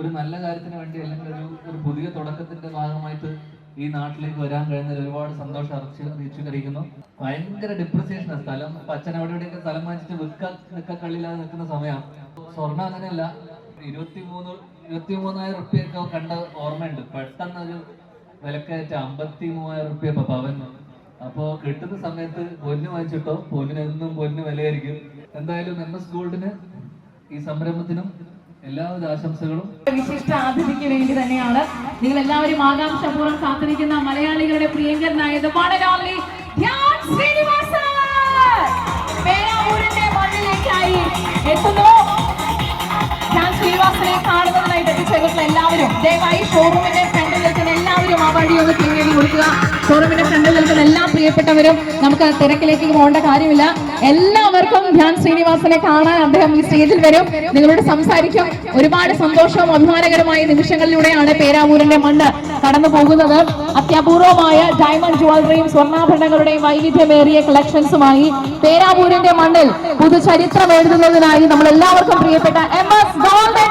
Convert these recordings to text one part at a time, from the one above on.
ഒരു നല്ല കാര്യത്തിന് വേണ്ടി അല്ലെങ്കിൽ ഒരു ഒരു പുതിയ തുടക്കത്തിന്റെ ഭാഗമായിട്ട് ഈ നാട്ടിലേക്ക് വരാൻ കഴിഞ്ഞതിൽ ഒരുപാട് സന്തോഷം അറിച്ച് അറിയിച്ചു കഴിക്കുന്നു ഭയങ്കര ഡിപ്രിസിയേഷൻ സ്ഥലം. അച്ഛൻ അവിടെ ഇവിടെയൊക്കെ സ്ഥലം വാങ്ങിച്ചിട്ട് വിൽക്കാൻ നിൽക്കക്കള്ളില്ലാതെ നിൽക്കുന്ന സമയമാണ് സ്വർണം അങ്ങനെയല്ല. ഇരുപത്തി മൂന്ന് ഇരുപത്തി മൂന്നായിരം റുപ്യൊക്കെ കണ്ട ഓർമ്മയുണ്ട്. പെട്ടെന്ന് ഒരു വിലക്കയറ്റ. അമ്പത്തി മൂവായിരം റുപ്യ ഇപ്പൊ പവൻ അപ്പോ കിട്ടുന്ന സമയത്ത് പൊന്ന് വാങ്ങിച്ചിട്ടോ? പൊന്നിനെന്നും പൊന്ന് വിലയായിരിക്കും. എന്തായാലും എം എസ് ഗോൾഡിന് ഈ സംരംഭത്തിനും എല്ലാവിധ ആശംസകളും. വിശിഷ്ട അതിഥിക്ക് വേണ്ടി തന്നെയാണ്. നിങ്ങൾ എല്ലാവരും ആകാംക്ഷപൂർവം കാത്തിരിക്കുന്ന മലയാളികളുടെ പ്രിയങ്കരനായ The one and only Dhyan Sreenivasan. പേരാവൂരിന്റെ മണ്ണിലേക്കായി എത്തുന്നു. ധ്യാൻ ശ്രീനിവാസനെ കാണുന്നതിനായിട്ട് എത്തിച്ചേർന്നിട്ടുള്ള എല്ലാവരും ദയവായി ഷോറൂമിന്റെ ഫ്രണ്ടിൽ നിൽക്കുന്ന എല്ലാവരും ആ വഴി ഒന്ന് കൊടുക്കുക. ഷോറൂമിന്റെ ഫ്രണ്ടിൽ നിൽക്കുന്ന എല്ലാ പ്രിയപ്പെട്ടവരും നമുക്ക് തിരക്കിലേക്ക് പോകേണ്ട കാര്യമില്ല. എല്ലാവർക്കും ധ്യാൻ ശ്രീനിവാസനെ കാണാൻ അദ്ദേഹം ഈ സ്റ്റേജിൽ വരും. നിങ്ങളോട് സംസാരിക്കും. ഒരുപാട് സന്തോഷവും അഭിമാനകരമായ നിമിഷങ്ങളിലൂടെയാണ് പേരാവൂരിന്റെ മണ്ണ് കടന്നു പോകുന്നത്. അത്യപൂർവമായ ഡയമണ്ട് ജുവലറിയും സ്വർണാഭരണങ്ങളുടെയും വൈവിധ്യമേറിയ കളക്ഷൻസുമായി പേരാവൂരിന്റെ മണ്ണിൽ പുതുചരിത്രം എഴുതുന്നതിനായി നമ്മൾ എല്ലാവർക്കും പ്രിയപ്പെട്ട എം എസ്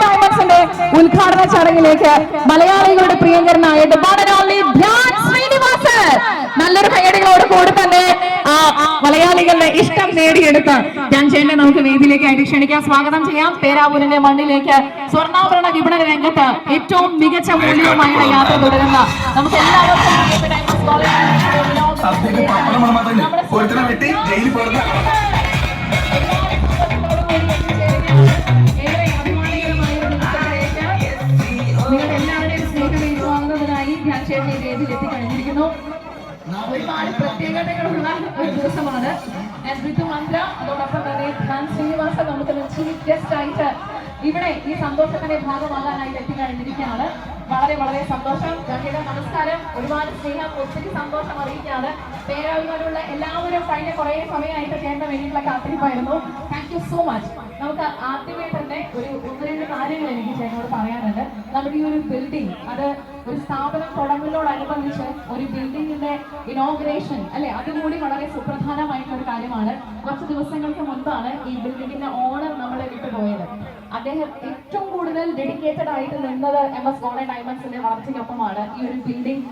ഡയമണ്ട്സിന്റെ ഉദ്ഘാടന ചടങ്ങിലേക്ക് മലയാളികളുടെ പ്രിയങ്കരനായ നല്ലൊരു കൈയടികളോട് കൂടി തന്നെ മലയാളികളുടെ ഇഷ്ടം നേടിയെടുത്ത് ഞാൻ ചേട്ടനെ നമുക്ക് വേദിയിലേക്കായിട്ട് ക്ഷണിക്കാൻ സ്വാഗതം ചെയ്യാം. പേരാവൂരിന്റെ മണ്ണിലേക്ക് സ്വർണാഭരണ വിപണന രംഗത്ത് ഏറ്റവും മികച്ച മൂല്യവുമായുള്ള യാത്ര തുടരുന്ന നമുക്ക് എല്ലാവർക്കും സ്നേഹം എത്തിക്കഴിഞ്ഞിരിക്കുന്നു ഒരുപാട് പ്രത്യേകതകളുള്ള ഒരു ദിവസമാണ് ഞാൻ ഋതുമന്ത്ര അതോടൊപ്പം തന്നെ ധ്യാൻ ശ്രീനിവാസൻ നമുക്ക് ചീഫ് ഗസ്റ്റ് ആയിട്ട് ഇവിടെ ഈ സന്തോഷത്തിന്റെ ഭാഗമാകാനായിട്ട് എത്തിക്കഴിഞ്ഞിരിക്കുകയാണ് വളരെ വളരെ സന്തോഷം. ജാനകിയുടെ നമസ്കാരം. ഒരുപാട് സ്നേഹം ഒത്തിരി സന്തോഷം അറിയിക്കുകയാണ്. പേരാളികളുള്ള എല്ലാവരും കഴിഞ്ഞ കുറേ സമയമായിട്ട് ചേട്ടൻ വേണ്ടിയിട്ടുള്ള കാത്തിരിപ്പായിരുന്നു. താങ്ക് യു സോ മച്ച് നമുക്ക് ആദ്യമേ തന്നെ ഒരു ഒന്ന് രണ്ട് കാര്യങ്ങൾ എനിക്ക് ചേട്ടനോട് പറയാനുണ്ട്. നമ്മുടെ ഈ ഒരു ബിൽഡിംഗ് അത് ഒരു സ്ഥാപനം തുടങ്ങുന്നതോടനുബന്ധിച്ച് ഒരു ബിൽഡിങ്ങിന്റെ ഇനോഗ്രേഷൻ അല്ലെ? അതുകൂടി വളരെ സുപ്രധാനമായിട്ടുള്ള ഒരു കാര്യമാണ്. കുറച്ച് ദിവസങ്ങൾക്ക് മുൻപാണ് ഈ ബിൽഡിങ്ങിന്റെ ഓണർ നമ്മളെ വിട്ടുപോയത്. അദ്ദേഹം ഏറ്റവും കൂടുതൽ ഡെഡിക്കേറ്റഡ് ആയിട്ട് നിന്നത് എം എസ് ഗോണ ഡയമണ്ട്സിന്റെ വളർച്ചയ്ക്കൊപ്പമാണ്. ഈ ഒരു ബിൽഡിംഗ്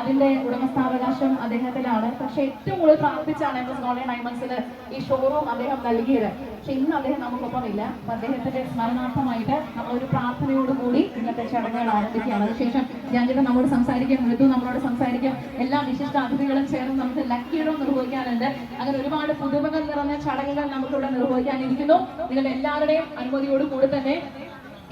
അതിന്റെ ഉടമസ്ഥാവകാശം അദ്ദേഹത്തിലാണ് പക്ഷെ ഏറ്റവും കൂടുതൽ പ്രാർത്ഥിച്ചാണ് എം എസ് ഗോണ ഡയമണ്ട്സിന് ഈ ഷോറൂം അദ്ദേഹം നൽകിയത്. പക്ഷെ ഇന്ന് അദ്ദേഹം നമുക്കൊപ്പം ഇല്ല അപ്പൊ അദ്ദേഹത്തിന്റെ സ്മരണാർത്ഥമായിട്ട് നമ്മളൊരു പ്രാർത്ഥനയോടുകൂടി ഇന്നത്തെ ചടങ്ങുകൾ ആരംഭിക്കുകയാണ്. അതിനുശേഷം ചേട്ടൻ നമ്മോട് സംസാരിക്കാം മൃദു നമ്മളോട് സംസാരിക്കാം എല്ലാ വിശിഷ്ട അതിഥികളും ചേർന്ന് നമുക്ക് ലക്കിയിടം നിർവഹിക്കാനുണ്ട്. അങ്ങനെ ഒരുപാട് പുതുമകൾ നിറഞ്ഞ ചടങ്ങുകൾ നമുക്കിവിടെ നിർവഹിക്കാനിരിക്കുന്നു. നിങ്ങളുടെ എല്ലാവരുടെയും അനുമതിയോട് കൂടി തന്നെ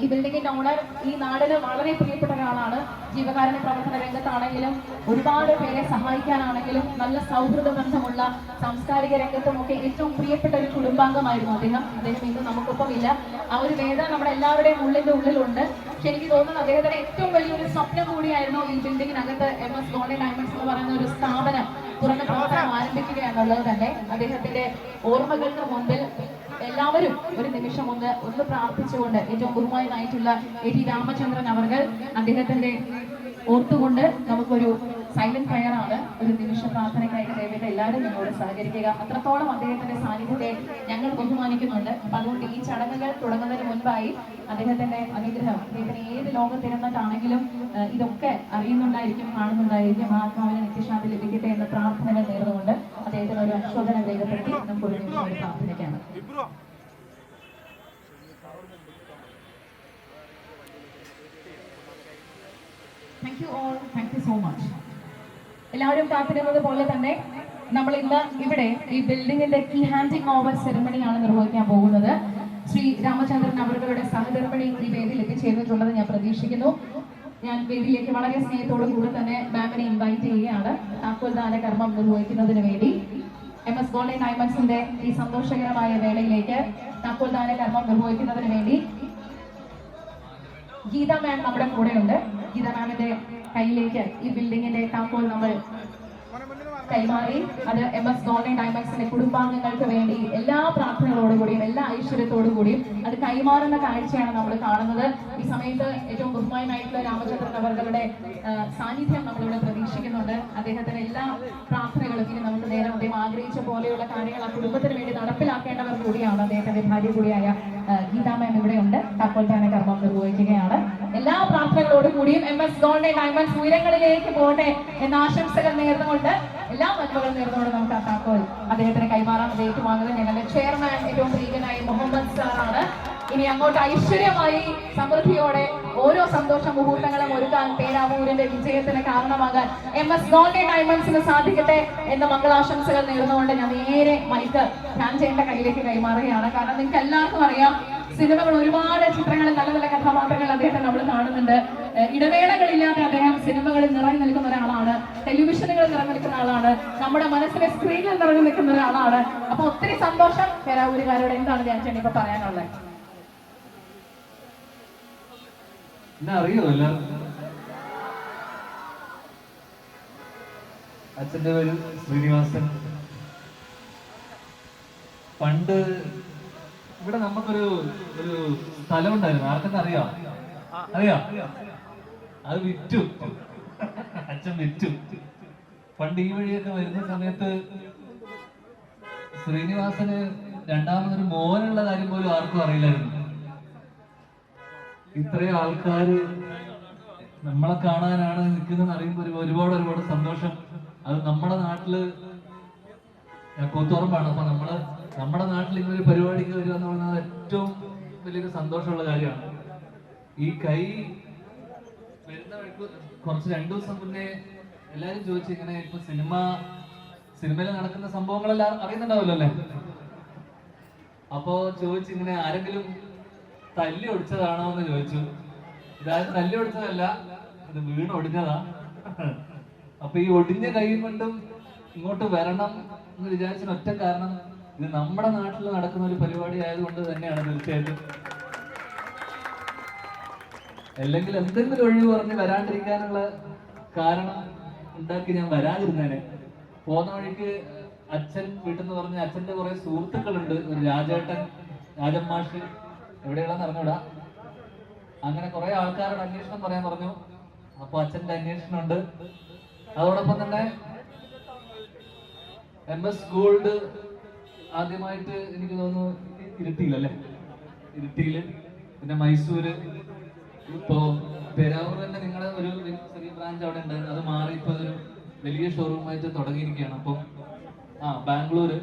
ഈ ബിൽഡിങ്ങിന്റെ ഓണർ ഈ നാടിന് വളരെ പ്രിയപ്പെട്ട ഒരാളാണ്. ജീവകാരുണ്യ പ്രവർത്തന രംഗത്താണെങ്കിലും ഒരുപാട് പേരെ സഹായിക്കാനാണെങ്കിലും നല്ല സൗഹൃദ ബന്ധമുള്ള സാംസ്കാരിക രംഗത്തുമൊക്കെ ഏറ്റവും പ്രിയപ്പെട്ട ഒരു കുടുംബാംഗമായിരുന്നു അദ്ദേഹം. അദ്ദേഹം ഇന്ന് നമുക്കൊപ്പം ഇല്ല. ആ ഒരു വേദന നമ്മുടെ എല്ലാവരുടെയും ഉള്ളിന്റെ ഉള്ളിലുണ്ട്. പക്ഷെ എനിക്ക് തോന്നുന്നത് അദ്ദേഹത്തിന് ഏറ്റവും വലിയൊരു സ്വപ്നം കൂടിയായിരുന്നു ഈ ബിൽഡിങ്ങിനകത്ത് എം എസ് ഗോൾഡൻ ഡയമണ്ട്സ് എന്ന് പറയുന്ന ഒരു സ്ഥാപനം തുറന്ന് പ്രവർത്തനം ആരംഭിക്കുക എന്നുള്ളത് തന്നെ. അദ്ദേഹത്തിന്റെ ഓർമ്മകൾക്ക് മുമ്പിൽ എല്ലാവരും ഒരു നിമിഷം ഒന്ന് ഒന്ന് പ്രാർത്ഥിച്ചുകൊണ്ട് ഏറ്റവും ബഹുമാനായിട്ടുള്ള എ ടി രാമചന്ദ്രൻ അവർകൾ അദ്ദേഹത്തിന്റെ ഓർത്തുകൊണ്ട് നമുക്കൊരു സൈലന്റ് പ്രയർ ആണ്. ഒരു നിമിഷ പ്രാർത്ഥനയ്ക്കായിട്ട് ദൈവത്തെ എല്ലാവരും ഞങ്ങളോട് സഹകരിക്കുക. അത്രത്തോളം അദ്ദേഹത്തിന്റെ സാന്നിധ്യത്തെ ഞങ്ങൾ ബഹുമാനിക്കുന്നുണ്ട്. അപ്പൊ അതുകൊണ്ട് ഈ ചടങ്ങുകൾ തുടങ്ങുന്നതിന് മുൻപായി അദ്ദേഹത്തിന്റെ അനുഗ്രഹം അദ്ദേഹത്തിന് ഏത് ലോകത്തിരുന്നിട്ടാണെങ്കിലും ഇതൊക്കെ അറിയുന്നുണ്ടായിരിക്കും കാണുന്നുണ്ടായിരിക്കും. ആത്മാവിനെ നിത്യശാന്തി ലഭിക്കട്ടെ എന്ന പ്രാർത്ഥനകൾ നേർന്നുകൊണ്ട് അദ്ദേഹത്തിന് ഒരു അനുശോചനം രേഖപ്പെടുത്തി നമുക്ക് ഒരു പ്രാർത്ഥനയ്ക്കാണ്. Thank you all thank you so much എല്ലാവരും കാത്തിരുന്നത് പോലെ തന്നെ നമ്മൾ ഇന്ന് ഇവിടെ ഈ ബിൽഡിങ്ങിന്റെ കീ ഹാൻഡിംഗ് ഓവർ സെറമണിയാണ് നിർവഹിക്കാൻ പോകുന്നത്. ശ്രീ രാമചന്ദ്രൻ അവരുടെ സഹധർമ്മിണി ഈ വേദിയിൽ എത്തിച്ചേർന്നിട്ടുള്ളത് ഞാൻ പ്രതീക്ഷിക്കുന്നു. ഞാൻ വേദിയിലേക്ക് വളരെ സ്നേഹത്തോടു കൂടെ തന്നെ മാമിനെ ഇൻവൈറ്റ് ചെയ്യുകയാണ്. താക്കോൽദാന കർമ്മം നിർവഹിക്കുന്നതിന് വേണ്ടി. എം എസ് ഗോൾഡൻ ഡയമണ്ട്സിന്റെ ഈ സന്തോഷകരമായ വേളയിലേക്ക് താക്കോൽദാന കർമ്മം നിർവഹിക്കുന്നതിന് വേണ്ടി ഗീത മാം നമ്മുടെ കൂടെയുണ്ട്. ഗീത മാമിന്റെ കയ്യിലേക്ക് ഈ ബിൽഡിങ്ങിന്റെ താക്കോൽ നമ്മൾ കൈമാറി. അത് എം എസ് ഗോൾഡൻ ഡയമണ്ട്സിന്റെ കുടുംബാംഗങ്ങൾക്ക് വേണ്ടി എല്ലാ പ്രാർത്ഥനകളോടുകൂടിയും എല്ലാ ഐശ്വര്യത്തോടു കൂടിയും അത് കൈമാറുന്ന കാഴ്ചയാണ് നമ്മൾ കാണുന്നത്. ഈ സമയത്ത് ഏറ്റവും ബഹുമാനായിട്ടുള്ള രാമചന്ദ്രൻ അവരുടെ സാന്നിധ്യം നമ്മളിവിടെ പ്രതീക്ഷിക്കുന്നുണ്ട്. അദ്ദേഹത്തിന് എല്ലാ പ്രാർത്ഥനകളും ഇനി നമുക്ക് നേരം അദ്ദേഹം ആഗ്രഹിച്ച പോലെയുള്ള കാര്യങ്ങൾ ആ കുടുംബത്തിന് വേണ്ടി നടപ്പിലാക്കേണ്ടവർ കൂടിയാണ് അദ്ദേഹത്തിന്റെ ഭാര്യ കൂടിയായ ആ, ഇവിടെ ഉണ്ട്. താക്കോൽദാന കർമ്മം നിർവഹിക്കുകയാണ്. എല്ലാ പ്രാർത്ഥനകളോടുകൂടിയും എം എസ് ഗോൾഡൻ ഡയമണ്ട്സ് ഉയരങ്ങളിലേക്ക് പോകട്ടെ എന്ന ആശംസകൾ നേർന്നുകൊണ്ട് എല്ലാ നന്മകളും നേർന്നുകൊണ്ട് നമുക്ക് ആ താക്കോൽ അദ്ദേഹത്തിന് കൈമാറാൻ അത് ഏറ്റുവാങ്ങുന്നത് ഞങ്ങളുടെ ചെയർമാൻ ഏറ്റവും പ്രീകനായ മുഹമ്മദ് സാറാണ്. ഇനി അങ്ങോട്ട് ഐശ്വര്യമായി സമൃദ്ധിയോടെ ഓരോ സന്തോഷ മുഹൂർത്തങ്ങളും ഒരുക്കാൻ പേരാവൂരിന്റെ വിജയത്തിന് കാരണമാകാൻ എം എസ് ഗോൾഡൻ ഡയമണ്ട്സിന് സാധിക്കട്ടെ എന്ന മംഗളാശംസകൾ നേർന്നുകൊണ്ട് ഞാൻ നേരെ മൈക്ക് ഞാൻ ചെയ്യേണ്ട കയ്യിലേക്ക് കൈമാറുകയാണ്. കാരണം നിങ്ങൾക്ക് എല്ലാവർക്കും അറിയാം സിനിമകൾ ഒരുപാട് ചിത്രങ്ങളിൽ നല്ല നല്ല കഥാപാത്രങ്ങൾ അദ്ദേഹത്തെ നമ്മൾ കാണുന്നുണ്ട്. ഇടവേളകളില്ലാതെ അദ്ദേഹം സിനിമകളിൽ നിറഞ്ഞു നിൽക്കുന്ന ഒരാളാണ്. ടെലിവിഷനുകളിൽ നിറഞ്ഞു നിൽക്കുന്ന ആളാണ്. നമ്മുടെ മനസ്സിലെ സ്ക്രീനിൽ നിറഞ്ഞു നിൽക്കുന്ന ഒരാളാണ്. അപ്പൊ ഒത്തിരി സന്തോഷം. പേരാവൂരുകാരോട് എന്താണ് ഞാൻ ചേട്ടൻ ഇപ്പൊ പറയാനുള്ളത്? അറിയോ അച്ഛന്റെ പേര് ശ്രീനിവാസൻ. പണ്ട് ഇവിടെ നമുക്കൊരു ഒരു സ്ഥലം ഉണ്ടായിരുന്നു ആർക്കൊക്കെ അറിയാം അറിയാം? അത് വിറ്റു. അച്ഛൻ വിറ്റു പണ്ട് ഈ വഴിയൊക്കെ വരുന്ന സമയത്ത് ശ്രീനിവാസന് രണ്ടാമതൊരു മോനുള്ള കാര്യം പോലും ആർക്കും അറിയില്ലായിരുന്നു. ഇത്രയും ആൾക്കാര് നമ്മളെ കാണാനാണ് നിൽക്കുന്നതെന്ന് അറിയുമ്പോൾ ഒരുപാട് ഒരുപാട് സന്തോഷം. അത് നമ്മുടെ നാട്ടിൽ കൂത്തുറമ്പാണ് അപ്പൊ നമ്മൾ നമ്മുടെ നാട്ടിൽ ഇങ്ങനെ ഒരു പരിപാടിക്ക് വരിക എന്ന് പറയുന്നത് ഏറ്റവും വലിയൊരു സന്തോഷമുള്ള കാര്യമാണ്. ഈ കൈ വരുന്ന വഴിക്ക് കുറച്ച് രണ്ടു ദിവസം മുന്നേ എല്ലാരും ചോദിച്ചു ഇങ്ങനെ ഇപ്പൊ സിനിമ സിനിമയിൽ നടക്കുന്ന സംഭവങ്ങളെല്ലാം അറിയുന്നുണ്ടാവല്ലോ അല്ലേ? അപ്പോ ചോദിച്ചു ഇങ്ങനെ ആരെങ്കിലും തല്ലി ഒടിച്ചതാണോ എന്ന് ചോദിച്ചു. ഇതാരും തല്ലി ഒടിച്ചതല്ല അത് വീണ് ഒടിഞ്ഞതാ. അപ്പൊ ഈ ഒടിഞ്ഞ കൈ കൊണ്ടും ഇങ്ങോട്ട് വരണം എന്ന് വിചാരിച്ചതിന് ഒറ്റ കാരണം ഇത് നമ്മുടെ നാട്ടിൽ നടക്കുന്ന ഒരു പരിപാടി ആയതുകൊണ്ട് തന്നെയാണ് തീർച്ചയായിട്ടും. അല്ലെങ്കിൽ എന്തെങ്കിലും ഒഴിവ് പറഞ്ഞ് വരാണ്ടിരിക്കാനുള്ള കാരണം ഉണ്ടാക്കി ഞാൻ വരാതിരുന്നേനെ. പോകുന്ന വഴിക്ക് അച്ഛൻ വീട്ടിൽ നിന്ന് പറഞ്ഞ അച്ഛന്റെ കുറെ സുഹൃത്തുക്കളുണ്ട്. ഒരു രാജേട്ടൻ രാജമാഷ് എവിടെയുള്ള അറിഞ്ഞൂടാ? അങ്ങനെ കുറെ ആൾക്കാരോട് അന്വേഷണം പറയാൻ പറഞ്ഞു. അപ്പൊ അച്ഛന്റെ അന്വേഷണം ഉണ്ട് അതോടൊപ്പം തന്നെ എം എസ് ഗോൾഡ് ആദ്യമായിട്ട് എനിക്ക് തോന്നുന്നു ഇരുട്ടിയിലല്ലേ ഇരുട്ടിയിൽ. പിന്നെ മൈസൂര് ഇപ്പോ പെരാവൂർ തന്നെ നിങ്ങളുടെ ഒരു ചെറിയ ബ്രാഞ്ച് അവിടെ ഉണ്ടായിരുന്നു അത് മാറി ഇപ്പൊ ഒരു വലിയ ഷോറൂമായിട്ട് തുടങ്ങിയിരിക്കുകയാണ്. അപ്പം ആ ബാംഗ്ലൂര്.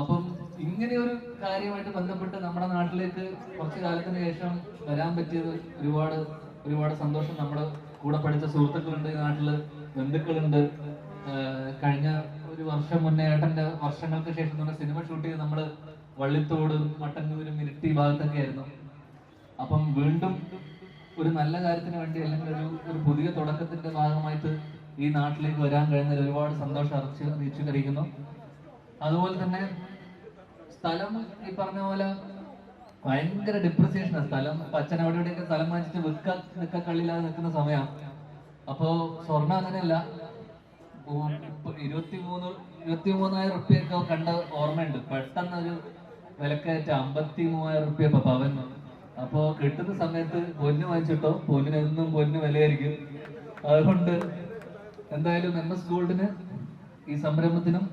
അപ്പം ഇങ്ങനെ ഒരു കാര്യമായിട്ട് ബന്ധപ്പെട്ട് നമ്മുടെ നാട്ടിലേക്ക് കുറച്ച് കാലത്തിന് ശേഷം വരാൻ പറ്റിയത് ഒരുപാട് ഒരുപാട് സന്തോഷം. നമ്മുടെ കൂടെ പഠിച്ച സുഹൃത്തുക്കളുണ്ട് ഈ നാട്ടിൽ ബന്ധുക്കളുണ്ട്. കഴിഞ്ഞ ഒരു വർഷം മുന്നേ ഏട്ടന്റെ വർഷങ്ങൾക്ക് ശേഷം നമ്മുടെ സിനിമ ഷൂട്ട് ചെയ്ത് നമ്മൾ വള്ളിത്തോടും മട്ടന്നൂരും ഇരിട്ടി ഭാഗത്തൊക്കെ ആയിരുന്നു. അപ്പം വീണ്ടും ഒരു നല്ല കാര്യത്തിന് വേണ്ടി അല്ലെങ്കിൽ ഒരു ഒരു പുതിയ തുടക്കത്തിന്റെ ഭാഗമായിട്ട് ഈ നാട്ടിലേക്ക് വരാൻ കഴിഞ്ഞതിൽ ഒരുപാട് സന്തോഷം അറിച്ച് അറിയിച്ചു കഴിക്കുന്നു അതുപോലെ തന്നെ സ്ഥലം ഈ പറഞ്ഞ പോലെ ഭയങ്കര ഡിപ്രിസിയേഷനാണ് സ്ഥലം. അച്ഛൻ അവിടെ ഇവിടെയൊക്കെ സ്ഥലം വാങ്ങിച്ചിട്ട് വിൽക്ക നിൽക്ക കള്ളില്ലാതെ നിൽക്കുന്ന സമയം. അപ്പോ സ്വർണം അങ്ങനെയല്ല. ഇരുപത്തി മൂന്ന് ഇരുപത്തി മൂന്നായിരം റുപ്യൊക്കെ കണ്ട ഓർമ്മയുണ്ട്. പെട്ടെന്ന് ഒരു വിലക്കയറ്റ അമ്പത്തി മൂവായിരം റുപ്യ പവൻ അപ്പോ കിട്ടുന്ന സമയത്ത് പൊന്ന് വാങ്ങിച്ചിട്ടോ? പൊന്നിന് എന്നും പൊന്ന് വിലയായിരിക്കും. അതുകൊണ്ട് എന്തായാലും എം എസ് ഗോൾഡിന് ഈ സംരംഭത്തിനും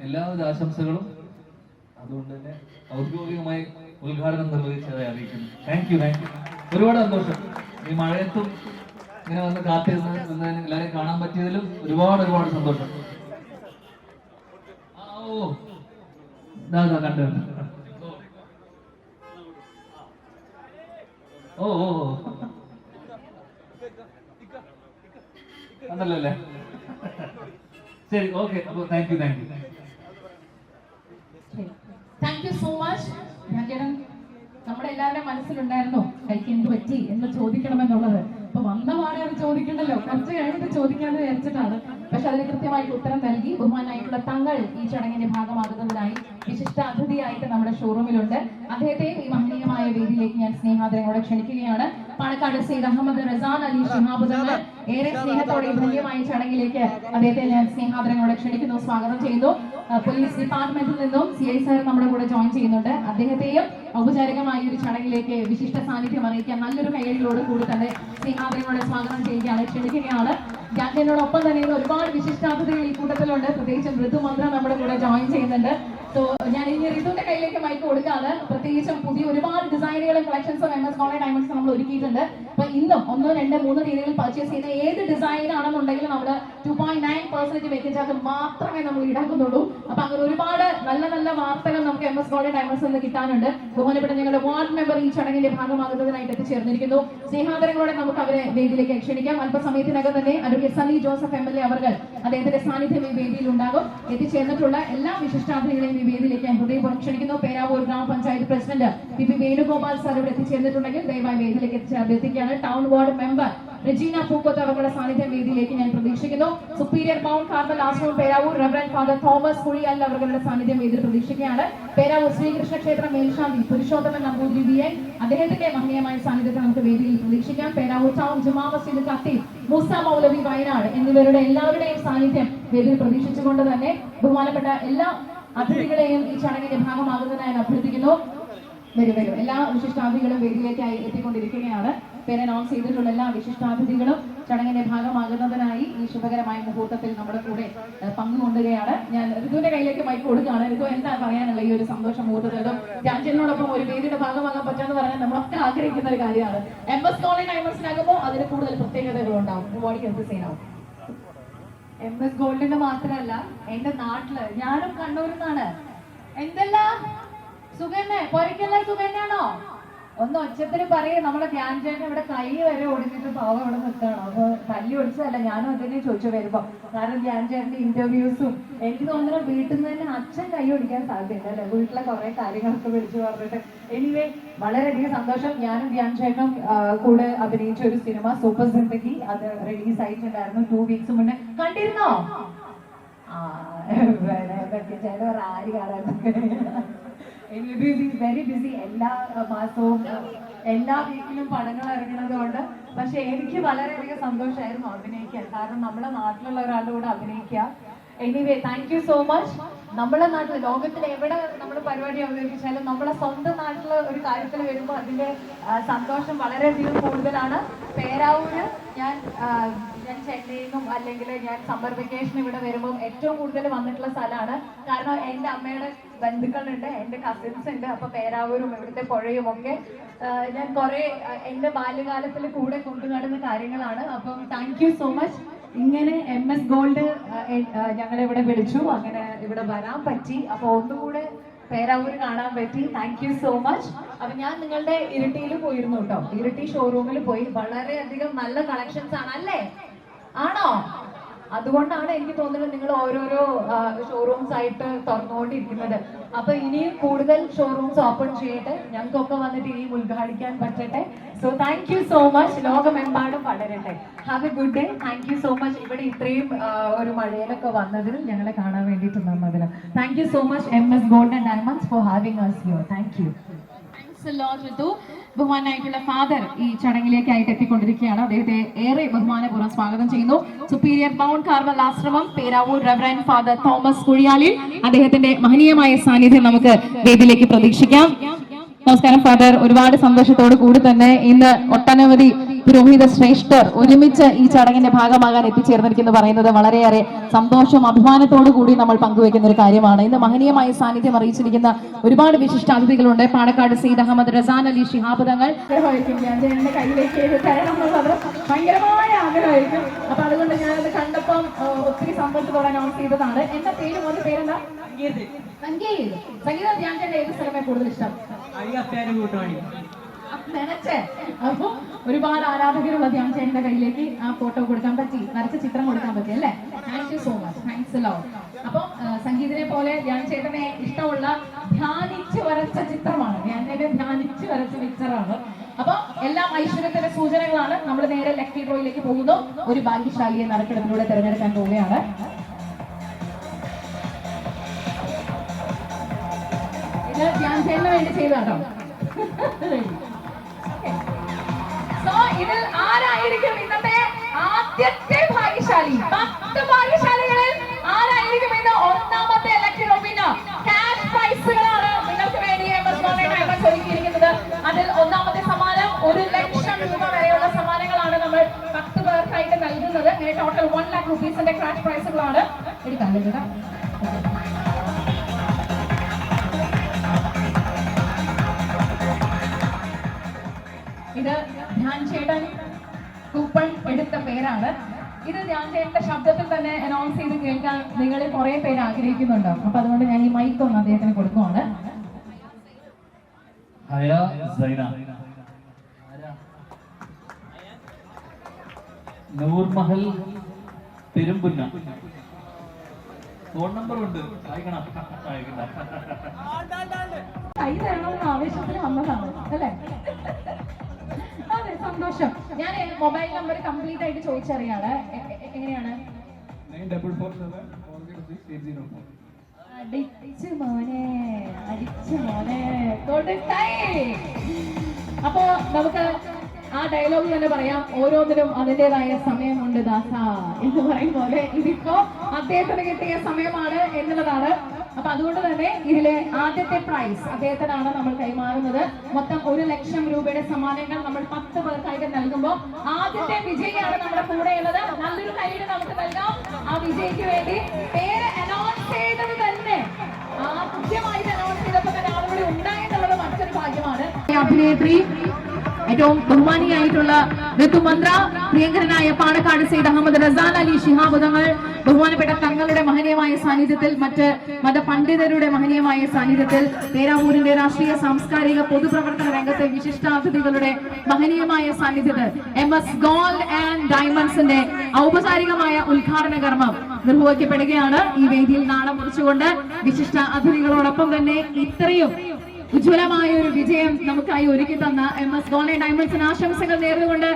എല്ലാവിധ ആശംസകളും അതുകൊണ്ട് തന്നെ ഔദ്യോഗികമായി ഉദ്ഘാടനം നിർവഹിച്ചതായി അറിയിക്കുന്നു. താങ്ക് യു താങ്ക് യു ഒരുപാട് സന്തോഷം. ഈ മഴയത്തും ഇങ്ങനെ വന്ന് കാത്തിരുന്ന് എല്ലാവരെയും കാണാൻ പറ്റിയതിലും ഒരുപാട് ഒരുപാട് സന്തോഷം. ഓ. ഇതാ കണ്ടു. ഓ ഓ അതല്ലേ ശരി ഓക്കെ. അപ്പൊ thank you thank you thank you so much ചേട്ടൻ നമ്മുടെ എല്ലാവരുടെയും മനസ്സിലുണ്ടായിരുന്നു കൈക്ക് എന്ത് പറ്റി എന്ന് ചോദിക്കണമെന്നുള്ളത്. അപ്പൊ വന്ന പാടെ അത് ചോദിക്കണ്ടല്ലോ. കുറച്ച് കഴിഞ്ഞിട്ട് ചോദിക്കാന്ന് വിചാരിച്ചിട്ടാണ്. പക്ഷെ അതിന് കൃത്യമായിട്ട് ഉത്തരം നൽകി. ബഹുമാനായിട്ടുള്ള തങ്ങൾ ഈ ചടങ്ങിന്റെ ഭാഗമാകുന്നതിനായി വിശിഷ്ട അതിഥിയായിട്ട് നമ്മുടെ ഷോറൂമിലുണ്ട്. അദ്ദേഹത്തെയും ഈ മഹനീയമായ വേദിയിലേക്ക് ഞാൻ സ്നേഹാദരങ്ങളോടെ ക്ഷണിക്കുകയാണ്. പാണക്കാട് സെയ്ദ് അഹമ്മദ് റസാൻ അലി ഷിഹാബ് തങ്ങൾ ഏറെ സ്നേഹത്തോടെ ഈ ധന്യമായ ചടങ്ങിലേക്ക് അദ്ദേഹത്തെ ഞാൻ സ്നേഹാദരങ്ങളോടെ ക്ഷണിക്കുന്നു. സ്വാഗതം ചെയ്യുന്നു. പോലീസ് ഡിപ്പാർട്ട്മെന്റിൽ നിന്നും സി ഐ സാർ നമ്മുടെ കൂടെ ജോയിൻ ചെയ്യുന്നുണ്ട്. അദ്ദേഹത്തെയും ഔപചാരികമായ ഒരു ചടങ്ങിലേക്ക് വിശിഷ്ട സാന്നിധ്യം അറിയിക്കാൻ നല്ലൊരു കൈയടികളോട് കൂടി തന്നെ സ്നേഹാദരങ്ങളോടെ സ്വാഗതം ചെയ്യുകയാണ് ക്ഷണിക്കുകയാണ്. ജാൻഡിനോടൊപ്പം തന്നെ ഒരുപാട് വിശിഷ്ടാതിഥികൾ ഈ കൂട്ടത്തിലുണ്ട്. പ്രത്യേകിച്ച് മൃദുമന്ത്ര നമ്മുടെ കൂടെ ജോയിൻ ചെയ്യുന്നുണ്ട്. സോ ഞാൻ ഇനി റിതുവിന്റെ കയ്യിലേക്ക് മൈക്ക് കൊടുക്കാതെ പ്രത്യേകിച്ചും പുതിയ ഒരുപാട് ഡിസൈനുകളും കളക്ഷൻസും എം എസ് കോളേജ് ഡയമണ്ട്സ് നമ്മൾ ഒരുക്കിയിട്ടുണ്ട്. അപ്പൊ ഇന്നും ഒന്നോ രണ്ടോ മൂന്ന് രീതികളിൽ പർച്ചേസ് ചെയ്ത ഏത് ഡിസൈൻ ആണെന്നുണ്ടെങ്കിലും നമ്മൾ ടു പോയിന്റ് നയൻ പെർസെന്റ് മാത്രമേ നമ്മൾ ഈടാക്കുന്നുള്ളൂ. അപ്പൊ അങ്ങനെ ഒരുപാട് നല്ല നല്ല വാർത്തകൾ നമുക്ക് എം എസ് കോളേജ് ഡയമണ്ട്സ് നിന്ന് കിട്ടാനുണ്ട്. ബഹുമാനപ്പെട്ട ഞങ്ങളുടെ വാർഡ് മെമ്പർ ഈ ചടങ്ങിന്റെ ഭാഗമാകുന്നതിനായിട്ട് എത്തിച്ചേർന്നിരിക്കുന്നു. സ്നേഹാദരങ്ങളോടെ നമുക്ക് അവരെ വേദിയിലേക്ക് ക്ഷണിക്കാം. അല്പസമയത്തിനകം തന്നെ advocate Sunny Joseph M L A അവർ അദ്ദേഹത്തിന്റെ സാന്നിധ്യം ഈ വേദിയിൽ ഉണ്ടാകും. എത്തിച്ചേർന്നിട്ടുള്ള എല്ലാ വിശിഷ്ടാതിഥികളെയും വേദിയിലേക്ക് ഹൃദയപൂർവം ക്ഷണിക്കുന്നു. പേരാവൂർ ഗ്രാമപഞ്ചായത്ത് president P P Venugopal sir ഇവിടെ എത്തിച്ചേർന്നിട്ടുണ്ടെങ്കിൽ ദയവായി വേദിയിലേക്ക് എത്തിക്കുകയാണ് town ward member Regina Pookoth അവരുടെ സാന്നിധ്യം വേദിയിലേക്ക് ഞാൻ പ്രതീക്ഷിക്കുന്നു. സുപ്പീരിയർ മൗണ്ട് കാർമൽ ആശ്രമം Peravoor reverend father Thomas Kuzhiyal അവരുടെ സാന്നിധ്യം വേദിയിൽ പ്രതീക്ഷിക്കുകയാണ്. പേരാവൂർ ശ്രീകൃഷ്ണ ക്ഷേത്ര മേൽശാന്തി പുരുഷോത്തമൻ നമ്പൂതിരി വി എൻ. അദ്ദേഹത്തിന്റെ മഹനീയമായ സാന്നിധ്യത്തെ നമുക്ക് വേദിയിൽ പ്രതീക്ഷിക്കാം. പേരാവൂർ ടൗൺ ജുമാ മസ്ജിദ് കത്തി മൂസ മൗലവി വയനാട് എന്നിവരുടെ എല്ലാവരുടെയും സാന്നിധ്യം വേദിയിൽ പ്രതീക്ഷിച്ചുകൊണ്ട് തന്നെ ബഹുമാനപ്പെട്ട എല്ലാ അതിഥികളെയും ഈ ചടങ്ങിന്റെ ഭാഗമാകുന്നതിനായി അഭ്യർത്ഥിക്കുന്നു. വരും വരും. എല്ലാ വിശിഷ്ടാതിഥികളും വേദിയിലേക്കായി എത്തിക്കൊണ്ടിരിക്കുകയാണ്. പേര് അനൗൺസ് ചെയ്തിട്ടുള്ള എല്ലാ വിശിഷ്ടാതിഥികളും ചടങ്ങിന്റെ ഭാഗമാകുന്നതിനായി ഈ ശുഭകരമായ മുഹൂർത്തത്തിൽ നമ്മുടെ കൂടെ പങ്കുകൊണ്ടുകയാണ് ഞാൻ ഋതുവിന്റെ കയ്യിലേക്ക് മൈക്ക് കൊടുക്കുകയാണ്. ഋതു എന്താ പറയാനുള്ള ഈ ഒരു സന്തോഷ മുഹൂർത്തത്തിൽ? രാജ്യനോടൊപ്പം ഒരു വേദിയുടെ ഭാഗമാകാൻ പറ്റാന്ന് പറഞ്ഞാൽ നമ്മളൊക്കെ ആഗ്രഹിക്കുന്ന ഒരു കാര്യമാണ്. എം എസ് കോളേജ് ഡയമണ്ട്സിനാകുമ്പോൾ അതിന് കൂടുതൽ പ്രത്യേകതകൾ ഉണ്ടാവും ബോഡിക്ക് എന്ത് സീനാവും എം എസ് ഗോൾഡിന്റെ മാത്രമല്ല എന്റെ നാട്ടിൽ ഞാനും കണ്ണൂരിൽ നിന്നാണ്. എന്തല്ല? സുഖന്നെ? പൊരയ്ക്കെല്ലാം സുഖന്നെയാണോ? ഒന്ന് ഒച്ചത്തിന് പറയും നമ്മളെ ധ്യാൻ ചേട്ടൻ ഇവിടെ കൈ വരെ ഒടിഞ്ഞിട്ട് പാവം ഇവിടെ നിൽക്കണം അപ്പൊ തല്ലി ഒടിച്ചതല്ല ഞാനും അതിനെ ചോദിച്ചു വരുമ്പോ കാരണം ധ്യാൻ ചേട്ടന്റെ ഇന്റർവ്യൂസും എനിക്ക് തോന്നുന്നു വീട്ടിൽ നിന്ന് തന്നെ അച്ഛൻ കൈ ഓടിക്കാൻ സാധ്യത അല്ലെ? വീട്ടിലെ കുറെ കാര്യങ്ങളൊക്കെ വിളിച്ചു പറഞ്ഞിട്ട്. എനിവേ വളരെയധികം സന്തോഷം. ഞാനും ധ്യാൻ ചേട്ടനും കൂടെ അഭിനയിച്ച ഒരു സിനിമ സൂപ്പർ സിന്ദഗി അത് റിലീസ് ആയിട്ടുണ്ടായിരുന്നു ടു വീക്സ് മുന്നേ. കണ്ടിരുന്നോ? ആ ചേട്ടൻ ആര് കാണാൻ വെരി ബിസി എല്ലാ മാസവും എല്ലാ വീക്കിലും പടങ്ങൾ ഇറങ്ങുന്നത് കൊണ്ട് പക്ഷെ എനിക്ക് വളരെയധികം സന്തോഷമായിരുന്നു അഭിനയിക്കാൻ. കാരണം നമ്മുടെ നാട്ടിലുള്ള ഒരാളുടെ കൂടെ അഭിനയിക്കുക. Anyway thank you so much നമ്മുടെ നാട്ടിൽ ലോകത്തിൽ എവിടെ നമ്മൾ പരിപാടി അവതരിപ്പിച്ചാലും നമ്മുടെ സ്വന്തം നാട്ടിലെ ഒരു കാര്യത്തിൽ വരുമ്പോൾ അതിന്റെ സന്തോഷം വളരെയധികം കൂടുതലാണ്. പേരാവൂര് ഞാൻ ഞാൻ ചെന്നൈയിൽ നിന്നും അല്ലെങ്കിൽ ഞാൻ സമ്മർ വെക്കേഷൻ ഇവിടെ വരുമ്പോൾ ഏറ്റവും കൂടുതൽ വന്നിട്ടുള്ള സ്ഥലമാണ്. കാരണം എന്റെ അമ്മയുടെ ബന്ധുക്കളുണ്ട് എന്റെ കസിൻസ് ഉണ്ട് അപ്പൊ പേരാവൂരും ഇവിടുത്തെ പുഴയും ഒക്കെ. ഞാൻ കുറെ എന്റെ ബാല്യകാലത്തിൽ കൂടെ കൊണ്ടുനടന്ന കാര്യങ്ങളാണ്. അപ്പം താങ്ക് സോ മച്ച് ഇങ്ങനെ എം എസ് ഗോൾഡ് ഞങ്ങളെ ഇവിടെ വിളിച്ചു. അങ്ങനെ ഇവിടെ വരാൻ പറ്റി. അപ്പൊ ഒന്നുകൂടെ പേരാവൂര് കാണാൻ പറ്റി. താങ്ക് യു സോ മച്ച് അപ്പൊ ഞാൻ നിങ്ങളുടെ ഇരിട്ടിയിൽ പോയിരുന്നു കേട്ടോ. ഇരിട്ടി ഷോറൂമിൽ പോയി. വളരെയധികം നല്ല കളക്ഷൻസ് ആണ് അല്ലേ? ആണോ? അതുകൊണ്ടാണ് എനിക്ക് തോന്നുന്നത് നിങ്ങൾ ഓരോരോ ഷോറൂംസ് ആയിട്ട് തുറന്നുകൊണ്ടിരിക്കുന്നത്. അപ്പൊ ഇനിയും കൂടുതൽ ഷോറൂംസ് ഓപ്പൺ ചെയ്യട്ടെ. ഞങ്ങൾക്കൊക്കെ വന്നിട്ട് ഇനിയും ഉദ്ഘാടിക്കാൻ പറ്റട്ടെ. So thank you so much ലോകമെമ്പാടും വളരട്ടെ. Have a good day thank you so much ഇവിടെ ഇത്രയും ഒരു മഴയിലൊക്കെ വന്നതിനും ഞങ്ങളെ കാണാൻ വേണ്ടിയിട്ട് നിന്നതിൽ thank you so much M S gold and diamonds for having us you thank you Ritu. ബഹുമാനായിട്ടുള്ള ഫാദർ ഈ ചടങ്ങിലേക്കായിട്ട് എത്തിക്കൊണ്ടിരിക്കുകയാണ്. അദ്ദേഹത്തെ ഏറെ ബഹുമാനപൂർവം സ്വാഗതം ചെയ്യുന്നു. സുപ്പീരിയർ മൗണ്ട് കാർമൽ ആശ്രമം പേരാവൂർ റെവറൻ ഫാദർ തോമസ് കുഴിയാലിൽ അദ്ദേഹത്തിന്റെ മഹനീയമായ സാന്നിധ്യം നമുക്ക് വേദിയിലേക്ക് പ്രതീക്ഷിക്കാം. നമസ്കാരം ഫാദർ ഒരുപാട് സന്തോഷത്തോടു കൂടി തന്നെ ഇന്ന് ഒട്ടനവധി പുരോഹിത ശ്രേഷ്ഠർ ഒരുമിച്ച് ഈ ചടങ്ങിന്റെ ഭാഗമാകാൻ എത്തിച്ചേർന്നിരിക്കുന്നു പറയുന്നത് വളരെയേറെ സന്തോഷം അഭിമാനത്തോടു കൂടി നമ്മൾ പങ്കുവെക്കുന്ന ഒരു കാര്യമാണ്. ഇന്ന് മഹനീയമായ സാന്നിധ്യം അറിയിച്ചിരിക്കുന്ന ഒരുപാട് വിശിഷ്ട അതിഥികളുണ്ട് പാണക്കാട് സീദ് അഹമ്മദ് റസാൻ അലി ശിഹാബ് തങ്ങൾ. ഭയങ്കരമായ ആഗ്രഹമായിരിക്കും. അപ്പൊ അതുകൊണ്ട് ഞാനത് കണ്ടപ്പം ഒത്തിരി സന്തോഷത്തോടെ അനൗൺസ് ചെയ്തതാണ്. എന്റെ പേര് മോന്റെ പേരെന്താ? സംഗീത്. സംഗീതം. ഞാൻ ഏത് സ്ഥലമേ കൂടുതൽ ഇഷ്ടം? അപ്പൊ ഒരുപാട് ആരാധകരുള്ള ധ്യാൻ ചേട്ടന്റെ കയ്യിലേക്ക് ആ ഫോട്ടോ കൊടുക്കാൻ പറ്റി. വരച്ച ചിത്രം കൊടുക്കാൻ പറ്റി അല്ലേ? Thank you so much thanks law അപ്പൊ സംഗീതിനെ പോലെ ധ്യാൻ ചേട്ടനെ ഇഷ്ടമുള്ള ധ്യാനിച്ച് വരച്ച ചിത്രമാണ്. ധ്യാൻ ചേട്ടൻ ധ്യാനിച്ച് വരച്ച പിക്ചറാണ് അപ്പൊ എല്ലാം ഐശ്വര്യത്തിന്റെ സൂചനകളാണ്. നമ്മൾ നേരെ ലക്കി ഡ്രോയിലേക്ക് പോകുന്നു. ഒരു ഭാഗ്യശാലിയെ നറുക്കെടുപ്പിലൂടെ തിരഞ്ഞെടുക്കാൻ പോവുകയാണ്. ഇത് ധ്യാൻ ചേട്ടന് വേണ്ടി ചെയ്താട്ടോ സോ ഇതിൽ ആരായിരിക്കും ഇന്നത്തെ ആദ്യത്തെ ഭാഗ്യശാലി? പത്ത് ഭാഗ്യശാലികളിൽ ആരായിരിക്കും ഇന്ന് ഒന്നാമത്തെ ഇലക്ഷൻ ഒപ്പിന് ക്യാഷ് പ്രൈസുകളാണ് നിങ്ങൾക്ക് വേണ്ടി എം എസ് എം ഒരുക്കിയിരിക്കുന്നത് അതിൽ ഒന്നാമത്തെ സമ്മാനം ഒരു ലക്ഷം രൂപ വരെയുള്ള സമ്മാനങ്ങളാണ് നമ്മൾ പത്ത് പേർക്കായിട്ട് നൽകുന്നത്. ടോട്ടൽ വൺ ലാക്ക് റുപ്പീസിന്റെ ക്യാഷ് പ്രൈസുകളാണ് എടുക്കാം എടുക്കാം ഇത് ധ്യാൻ ചേട്ടൻ കൂപ്പൺ എടുത്ത പേരാണ്. ഇത് ധ്യാൻ ചേട്ടന്റെ ശബ്ദത്തിൽ തന്നെ അനൗൺസ് ചെയ്ത് കേൾക്കാൻ നിങ്ങളിൽ കുറെ പേര് ആഗ്രഹിക്കുന്നുണ്ടാവും അപ്പൊ അതുകൊണ്ട് ഞാൻ ഈ മൈക്ക് ഒന്ന് അദ്ദേഹത്തിന് കൊടുക്കുവാണ്. നൂർമഹൽ പെരുമ്പുന്ന ഫോൺ നമ്പർ ഉണ്ട്. കൈ തരണമെന്ന് ആവേശത്തിന് വന്നതാണ് അല്ലേ? അതെ സന്തോഷം. ഞാൻ മൊബൈൽ നമ്പർ കംപ്ലീറ്റ് ആയിട്ട് ചോദിച്ചറിയാണ്. എങ്ങനെയാണ്? അടിച്ചു മോനെ അടിച്ചു മോനെ. അപ്പോ നമുക്ക് ആ ഡയലോഗ് തന്നെ പറയാം. ഓരോന്നിനും അതിന്റെതായ സമയമുണ്ട് ദാസ എന്ന് പറയും പോലെ ഇതിപ്പോ അദ്ദേഹത്തിന് കിട്ടിയ സമയമാണ് എന്നുള്ളതാണ്. അപ്പൊ അതുകൊണ്ട് തന്നെ ഇതിലെ ആദ്യത്തെ പ്രൈസ് അദ്ദേഹത്തിനാണ് നമ്മൾ കൈമാറുന്നത്. മൊത്തം ഒരു ലക്ഷം രൂപയുടെ സമ്മാനങ്ങൾ നമ്മൾ പത്ത് പേർക്കായിട്ട് നൽകുമ്പോൾ ആദ്യത്തെ വിജയിയാണ് നമ്മുടെ കൂടെയുള്ളത്. നല്ലൊരു കൈയുടെ നമുക്ക് നൽകാം. ആ വിജയിക്ക് വേണ്ടി പേര് അനൗൺസ് ചെയ്തത് തന്നെ. ആദ്യമായിട്ട് അനൗൺസ് ചെയ്തപ്പോൾ തന്നെ ആളുകൂടി ഉണ്ടായെന്നുള്ളത് മറ്റൊരു ഭാഗ്യമാണ്. അഭിനേത്രി ഏറ്റവും ബഹുമാനിയായിട്ടുള്ള ഋതുമന്ത്ര പ്രിയങ്കരനായ പാണക്കാട് സെയ്ദ് അഹമ്മദ് റസാൻ അലി ശിഹാബ് തങ്ങൾ ബഹുമാനപ്പെട്ട തങ്ങളുടെ മഹനീയമായ സാന്നിധ്യത്തിൽ മറ്റ് മതപണ്ഡിതരുടെ മഹനീയമായ സാന്നിധ്യത്തിൽ പേരാവൂരിന്റെ രാഷ്ട്രീയ സാംസ്കാരിക പൊതുപ്രവർത്തന രംഗത്തെ വിശിഷ്ടാതിഥികളുടെ മഹനീയമായ സാന്നിധ്യത്തിൽ എം എസ് ഗോൾഡ് ആൻഡ് ഡയമണ്ട്സിന്റെ ഔപചാരികമായ ഉദ്ഘാടന കർമ്മം നിർവഹിക്കപ്പെടുകയാണ്. ഈ വേദിയിൽ നാണം മുറിച്ചുകൊണ്ട് വിശിഷ്ട അതിഥികളോടൊപ്പം തന്നെ ഇത്രയും ഉജ്ജ്വലമായ ഒരു വിജയം നമുക്കായി ഒരുക്കി തന്ന എം എസ് ഗോൾഡ് ഡയമണ്ട്സിന് ആശംസകൾ നേർന്നുകൊണ്ട്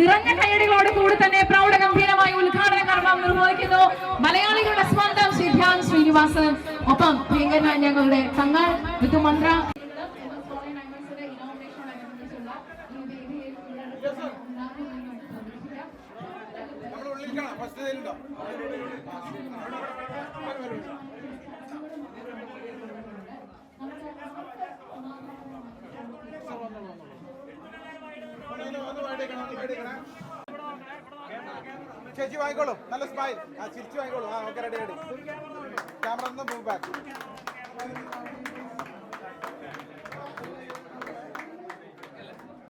നിറഞ്ഞ കൈയടികളോട് കൂടി തന്നെ പ്രൗഢഗംഭീരമായി ഉദ്ഘാടന കർമ്മം നിർവഹിക്കുന്നു. മലയാളികളുടെ സ്വന്തം ശ്രീ ധ്യാൻ ശ്രീനിവാസൻ. ഒപ്പം പ്രിയങ്കരനായ ഞങ്ങളുടെ തങ്ങൾ കാണാം ഫസ്റ്റ് ചേച്ചി വാങ്ങിക്കോളൂ. നല്ല സ്മൈൽ ആ ചിരിച്ചു വാങ്ങിക്കോളൂ. ആ okay ready ready camera move back